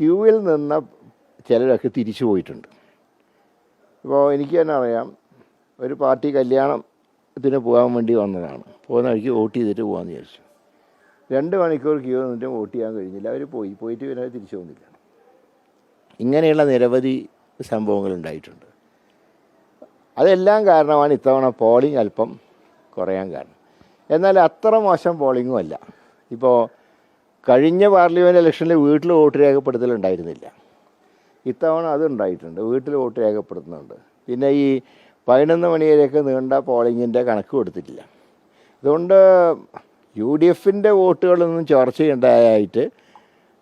ക്യൂവിൽ നിന്ന ചിലരൊക്കെ തിരിച്ചു പോയിട്ടുണ്ട്. ഇപ്പോൾ എനിക്ക് തന്നെ അറിയാം ഒരു പാർട്ടി കല്യാണത്തിന് പോകാൻ വേണ്ടി വന്നതാണ്. പോകുന്ന വഴിക്ക് വോട്ട് ചെയ്തിട്ട് പോകാമെന്ന് വിചാരിച്ചു. രണ്ട് മണിക്കൂർ ക്യൂ നിന്നിട്ട് വോട്ട് ചെയ്യാൻ കഴിഞ്ഞില്ല. അവർ പോയി. പോയിട്ട് പിന്നെ തിരിച്ചു പോകുന്നില്ല. ഇങ്ങനെയുള്ള നിരവധി സംഭവങ്ങൾ ഉണ്ടായിട്ടുണ്ട്. അതെല്ലാം കാരണമാണ് ഇത്തവണ പോളിംഗ് അല്പം കുറയാൻ കാരണം. എന്നാൽ അത്ര മോശം പോളിങ്ങും അല്ല. ഇപ്പോൾ കഴിഞ്ഞ പാർലമെന്റ് ഇലക്ഷനിൽ വീട്ടിൽ വോട്ട് രേഖപ്പെടുത്തലുണ്ടായിരുന്നില്ല. ഇത്തവണ അതുണ്ടായിട്ടുണ്ട് വീട്ടിൽ വോട്ട് രേഖപ്പെടുത്തുന്നുണ്ട്. പിന്നെ ഈ പതിനൊന്ന് മണിവരെയൊക്കെ നീണ്ട പോളിങ്ങിന്റെ കണക്ക് കൊടുത്തിട്ടില്ല. അതുകൊണ്ട് യു ഡി എഫിന്റെ വോട്ടുകളൊന്നും ചർച്ച ചെയ്യേണ്ടതായിട്ട്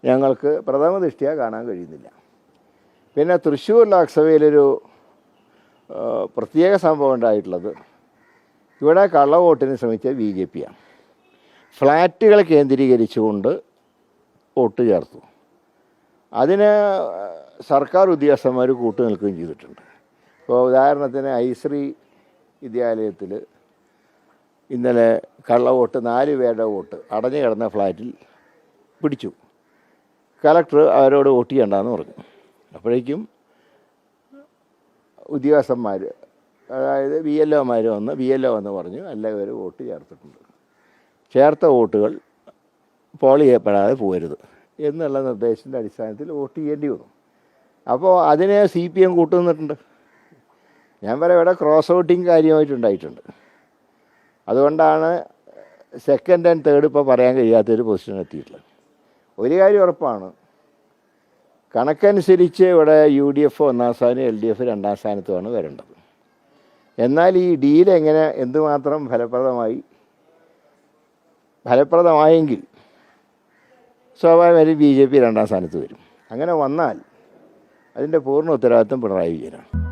ഞങ്ങൾക്ക് പ്രഥമ ദൃഷ്ടിയ കാണാൻ കഴിയുന്നില്ല. പിന്നെ തൃശ്ശൂർ ലോക്സഭയിലൊരു പ്രത്യേക സംഭവം ഉണ്ടായിട്ടുള്ളത് ഇവിടെ കള്ളവോട്ടിന് ശ്രമിച്ച ബി ജെ പിയാണ്. ഫ്ലാറ്റുകൾ കേന്ദ്രീകരിച്ചുകൊണ്ട് വോട്ട് ചേർത്തു. അതിന് സർക്കാർ ഉദ്യോഗസ്ഥന്മാർ കൂട്ടു നിൽക്കുകയും ചെയ്തിട്ടുണ്ട്. ഇപ്പോൾ ഉദാഹരണത്തിന് ഐശ്രീ വിദ്യാലയത്തിൽ ഇന്നലെ കള്ളവോട്ട് നാല് പേരുടെ വോട്ട് അടഞ്ഞു കിടന്ന ഫ്ലാറ്റിൽ പിടിച്ചു. കലക്ടർ അവരോട് വോട്ട് ചെയ്യണ്ടെന്ന് പറഞ്ഞു. അപ്പോഴേക്കും ഉദ്യോഗസ്ഥന്മാർ അതായത് ബി എൽ ഒമാർ വന്ന് ബി എൽ ഒ എന്ന് പറഞ്ഞു എല്ലാവരും വോട്ട് ചേർത്തിട്ടുണ്ട്. ചേർത്ത വോട്ടുകൾ പോൾ ചെയ്യപ്പെടാതെ പോരുത് എന്നുള്ള നിർദ്ദേശത്തിന്റെ അടിസ്ഥാനത്തിൽ വോട്ട് ചെയ്യേണ്ടി വന്നു. അപ്പോൾ അതിനെ സി പി എം കൂട്ടുനിന്നിട്ടുണ്ട്. ഞാൻ പറയാം ഇവിടെ ക്രോസ് ഔട്ടിങ് കാര്യമായിട്ടുണ്ടായിട്ടുണ്ട്. അതുകൊണ്ടാണ് സെക്കൻഡ് ആൻഡ് തേർഡ് ഇപ്പോൾ പറയാൻ കഴിയാത്തൊരു പൊസിഷൻ എത്തിയിട്ടുള്ളത്. ഒരു കാര്യം ഉറപ്പാണ് കണക്കനുസരിച്ച് ഇവിടെ യു ഡി എഫ് ഒന്നാം സ്ഥാനം എൽ ഡി എഫ് രണ്ടാം സ്ഥാനത്തുമാണ് വരേണ്ടത്. എന്നാൽ ഈ ഡീൽ എങ്ങനെ എന്തുമാത്രം ഫലപ്രദമായി ഫലപ്രദമായെങ്കിൽ സ്വാഭാവികമായും ബി ജെ പി രണ്ടാം സ്ഥാനത്ത് വരും. അങ്ങനെ വന്നാൽ അതിന്റെ പൂർണ ഉത്തരവാദിത്വം പിണറായി വിജയനാണ്.